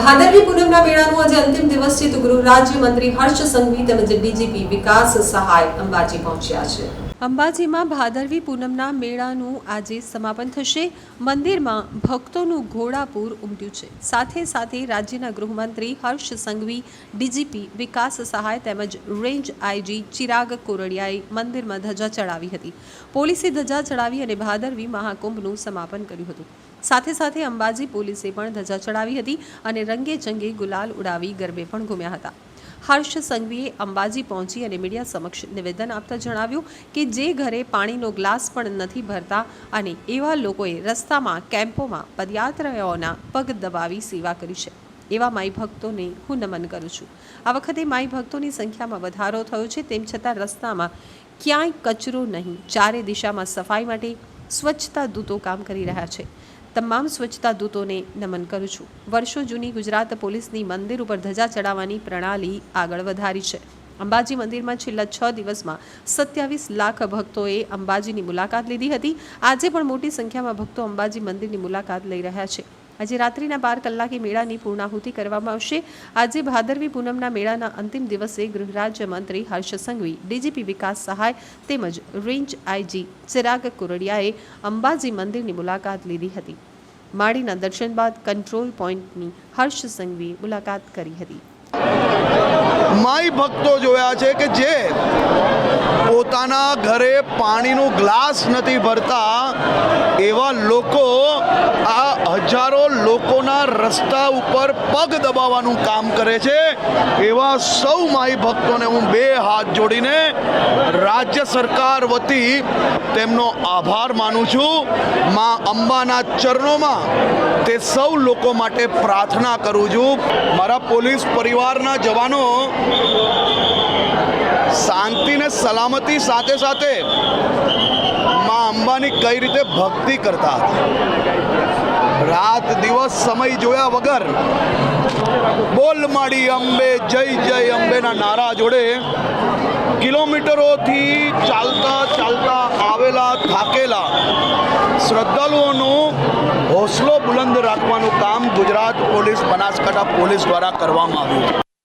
ભાદરવી પૂનમના મેળાનો આજે અંતિમ દિવસ છે તો ગૃહ રાજ્યમંત્રી હર્ષ સંઘવી તેમજ ડીજીપી વિકાસ સહાય અંબાજી પહોંચ્યા છે. અંબાજીમાં ભાદરવી પૂનમના મેળાનું આજે સમાપન થશે. મંદિરમાં ભક્તોનું ઘોડાપૂર ઉમટ્યું છે. સાથે સાથે રાજ્યના ગૃહમંત્રી હર્ષ સંઘવી, ડીજીપી વિકાસ સહાય તેમજ રેન્જ આઈજી ચિરાગ કોરડિયાએ મંદિરમાં ધજા ચડાવી હતી. પોલીસે ધજા ચડાવી અને ભાદરવી મહાકુંભનું સમાપન કર્યું હતું. સાથે સાથે અંબાજી પોલીસે પણ ધજા ચડાવી હતી અને રંગે ચંગે ગુલાલ ઉડાવી ગરબે પણ ઘૂમ્યા હતા. હર્ષ સંઘવીએ અંબાજી પહોંચી અને મીડિયા સમક્ષ નિવેદન આપતા જણાવ્યું કે જે ઘરે પાણીનો ગ્લાસ પણ નથી ભરતા અને એવા લોકોએ રસ્તામાં, કેમ્પોમાં પદયાત્રાઓના પગ દબાવી સેવા કરી છે. એવા માઈ ભક્તોને હું નમન કરું છું. આ વખતે માઈ ભક્તોની સંખ્યામાં વધારો થયો છે, તેમ છતાં રસ્તામાં ક્યાંય કચરો નહીં. ચારે દિશામાં સફાઈ માટે સ્વચ્છતા દૂતો કામ કરી રહ્યા છે. તમામ સ્વચ્છતા દૂતોને નમન કરું છું. વર્ષો જૂની ગુજરાત પોલીસની મંદિર ઉપર ધજા ચડાવવાની પ્રણાલી આગળ વધારી છે. અંબાજી મંદિરમાં છેલ્લા છ દિવસમાં સત્યાવીસ લાખ ભક્તોએ અંબાજીની મુલાકાત લીધી હતી. આજે પણ મોટી સંખ્યામાં ભક્તો અંબાજી મંદિરની મુલાકાત લઈ રહ્યા છે. આજે રાત્રિના બાર કલાકે મેળાની પૂર્ણાહુતિ કરવામાં આવશે. આજે ભાદરવી પૂનમના મેળાના અંતિમ દિવસે ગૃહરાજ્યમંત્રી મંત્રી હર્ષ સંઘવી, ડીજીપી વિકાસ સહાય તેમજ રેન્જ આઈજી ચિરાગ કુરડિયાએ અંબાજી મંદિરની મુલાકાત લીધી હતી. માળીના દર્શન બાદ કંટ્રોલ પોઈન્ટની હર્ષ સંઘવીએ મુલાકાત કરી હતી. માય ભક્તો જોયા છે કે જે પોતાના ઘરે પાણીનું ગ્લાસ નથી ભરતા, એવા લોકો હજારો લોકોના રસ્તા ઉપર પગ દબાવવાનું કામ કરે છે. એવા સૌ માઈ ભક્તોને હું બે હાથ જોડીને રાજ્ય સરકાર વતી તેમનો આભાર માનું છું. માં અંબાના ચરણોમાં તે સૌ લોકો માટે પ્રાર્થના કરું છું. મારા પોલીસ પરિવારના જવાનો શાંતિ ને સલામતી સાથે સાથે માં અંબાની કઈ રીતે ભક્તિ કરતા હતા? રાત દિવસ સમય જોયા વગર બોલ માડી અંબે, જય જય અંબેના નારા જોડે કિલોમીટરોથી ચાલતા ચાલતા આવેલા થાકેલા શ્રદ્ધાળુઓનું હોસલો બુલંદ રાખવાનું કામ ગુજરાત પોલીસ, બનાસકાંઠા પોલીસ દ્વારા કરવામાં આવ્યું. છે